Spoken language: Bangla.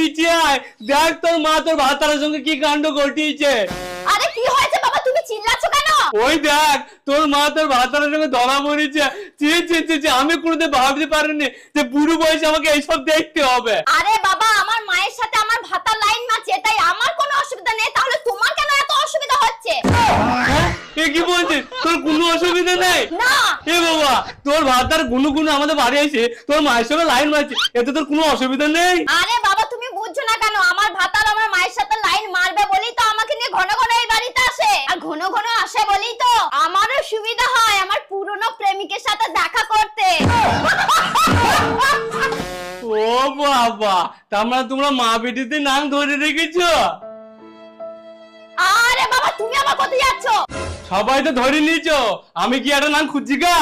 নিচে আয়। দেখ তোর মা তোর ভাতারের সঙ্গে কি কাণ্ড ঘটিয়েছে। আরে কি হয়েছে বাবা তুমি চিল্লাচ্ছ কেন? ওই দেখ তোর মা তোর ভাতারের সঙ্গে ধরা মরেছে। চি চি চি চি, আমি কোনোদিন ভাবতে পারিনি যে বুড়ো বয়সে আমাকে এইসব দেখতে হবে। আরে বাবা আমার মায়ের সাথে আমার ভাতার লাইন মারছে তাই আমার কোনো অসুবিধা নেই তাহলে তোমার কেন এত অসুবিধা হচ্ছে? হ্যাঁ? এ কি বলছিস? তোর কোনো অসুবিধা নেই? না। এ বাবা তোর ভাতার গুনু গুনু আমাদের বাড়ি এসে তোর মায়ের সঙ্গে লাইন মারছে এতে তোর কোনো অসুবিধা নেই? আরে বাবা তুমি বুঝছ না কেন আমার ভাতার আমার মায়ের সাথে লাইন মারবে বলেই তো আমাকে নিয়ে ঘন ঘন এই বাড়িতে আসে আর ঘন ঘন আসে বলেই তো। আমারও সুবিধা হয় আমার পুরনো প্রেমিকের সাথে দেখা করতে। ও বাবা তার মানে তোমরা মা বেটিতে নাম ধরে রেখেছো? আরে বাবা তুমি আবার কোথায় যাচ্ছ? সবাই তো ধরে নিয়েছো আমি কি একটা নাম খুঁজছি গা?